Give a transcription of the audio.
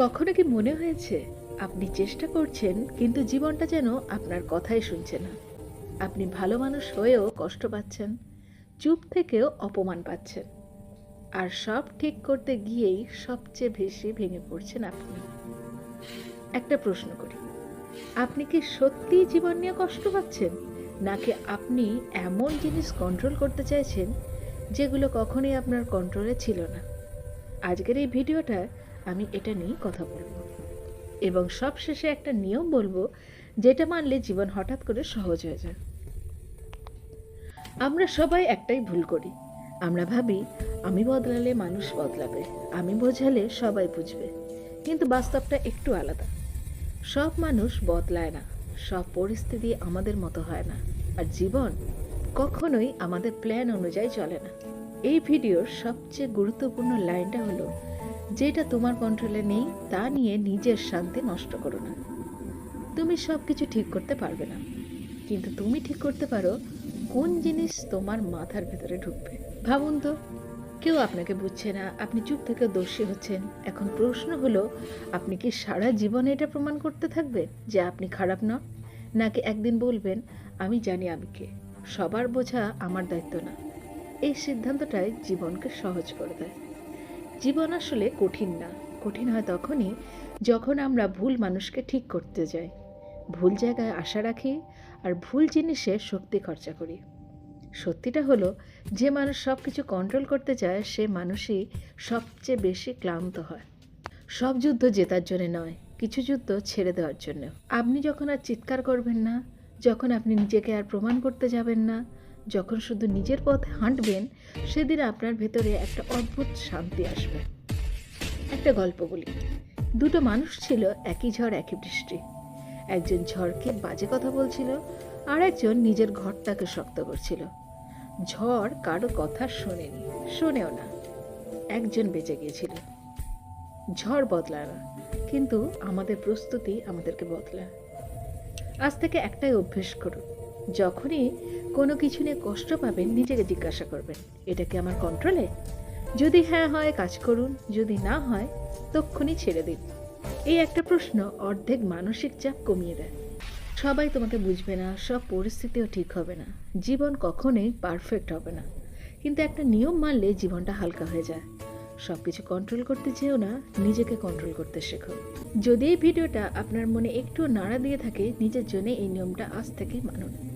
কখনো কি মনে হয়েছে, আপনি চেষ্টা করছেন, কিন্তু জীবনটা যেন আপনার কথাই শুনছে না? আপনি ভালো মানুষ হয়েও কষ্ট পাচ্ছেন, চুপ থেকেও অপমান পাচ্ছেন। আর সব ঠিক করতে গিয়েই সবচেয়ে বেশি ভেঙে পড়ছেন আপনি। একটা প্রশ্ন করি, আপনি কি সত্যিই জীবন নিয়ে কষ্ট পাচ্ছেন? নাকি আপনি এমন জিনিস কন্ট্রোল করতে চাইছেন, যেগুলো কখনোই আপনার কন্ট্রোলে ছিল না? আজকের এই ভিডিওটা আমি এটা নিয়েই কথা বলব। এবং সবশেষে একটা নিয়ম বলব, যেটা মানলে জীবন হঠাৎ করে সহজ হয়ে যায়। আমরা সবাই একটাই ভুল করি। আমরা ভাবি, আমি বদলালে মানুষ বদলাবে, আমি বোঝালে সবাই বুঝবে। কিন্তু বাস্তবটা একটু আলাদা। সব মানুষ বদলায় না, সব পরিস্থিতি আমাদের মতো হয় না। আর জীবন কখনোই আমাদের প্ল্যান অনুযায়ী চলে না। এই ভিডিওর সবচেয়ে গুরুত্বপূর্ণ লাইনটা হলো যেটা তোমার কন্ট্রোলে নেই, তা নিয়ে নিজের শান্তি নষ্ট করো না। তুমি সব কিছু ঠিক করতে পারবে না। কিন্তু তুমি ঠিক করতে পারো কোন জিনিস তোমার মাথার ভেতরে ঢুকবে। ভাবুন তো, কেউ আপনাকে বুঝছে না, আপনি চুপ থেকে দোষী হচ্ছেন। এখন প্রশ্ন হলো, আপনি কি সারা জীবনে এটা প্রমাণ করতে থাকবেন যে আপনি খারাপ নন? নাকি একদিন বলবেন, আমি জানি আমি কে। সবার বোঝা আমার দায়িত্ব না। এই সিদ্ধান্তটাই জীবনকে সহজ করে দেয়। জীবন আসলে কঠিন না। কঠিন হয় তখনই যখন আমরা ভুল মানুষকে ঠিক করতে যাই। ভুল জায়গায় আশা রাখি আর ভুল জিনিসে শক্তি খরচা করি। সত্যিটা হলো, যে মানুষ সব কিছু কন্ট্রোল করতে চায়, সে মানুষই সবচেয়ে বেশি ক্লান্ত হয়। সব যুদ্ধ জেতার জন্য নয়, কিছু যুদ্ধ ছেড়ে দেওয়ার জন্য আপনি যখন আর চিৎকার করবেন না, যখন আপনি নিজেকে আর প্রমাণ করতে যাবেন না যখন শুধু নিজের পথে হাঁটবেন, সেদিন আপনার ভেতরে একটা অদ্ভুত শান্তি আসবে। একটা গল্প বলি। দুটো মানুষ ছিল একই ঝড়, একই বৃষ্টি। একজন ঝড়কে বাজে কথা বলছিল, আর একজন নিজের ঘরটাকে শক্ত করছিল। ঝড় কারও কথা শোনেনি, শোনেও না। একজন বেঁচে গিয়েছিল। ঝড় বদলায় না, কিন্তু আমাদের প্রস্তুতি আমাদেরকে বদলায়। আজ থেকে একটাই অভ্যেস করুন যখনই কোনো কিছু নিয়ে কষ্ট পাবেন, নিজেকে জিজ্ঞাসা করবেন, এটা কি আমার কন্ট্রোলে যদি হ্যাঁ হয়, কাজ করুন, যদি না হয়, তক্ষুনি ছেড়ে দিন। এই একটা প্রশ্ন অর্ধেক মানসিক চাপ কমিয়ে দেয়। সবাই তোমাকে বুঝবে না, সব পরিস্থিতিও ঠিক হবে না। জীবন কখনোই পারফেক্ট হবে না। কিন্তু একটা নিয়ম মানলে জীবনটা হালকা হয়ে যায়। সব কিছু কন্ট্রোল করতে চেয়েও না, নিজেকে কন্ট্রোল করতে শেখো। যদি এই ভিডিওটা আপনার মনে একটু নাড়া দিয়ে থাকে, নিজের জন্য এই নিয়মটা আজ থেকে মানুন।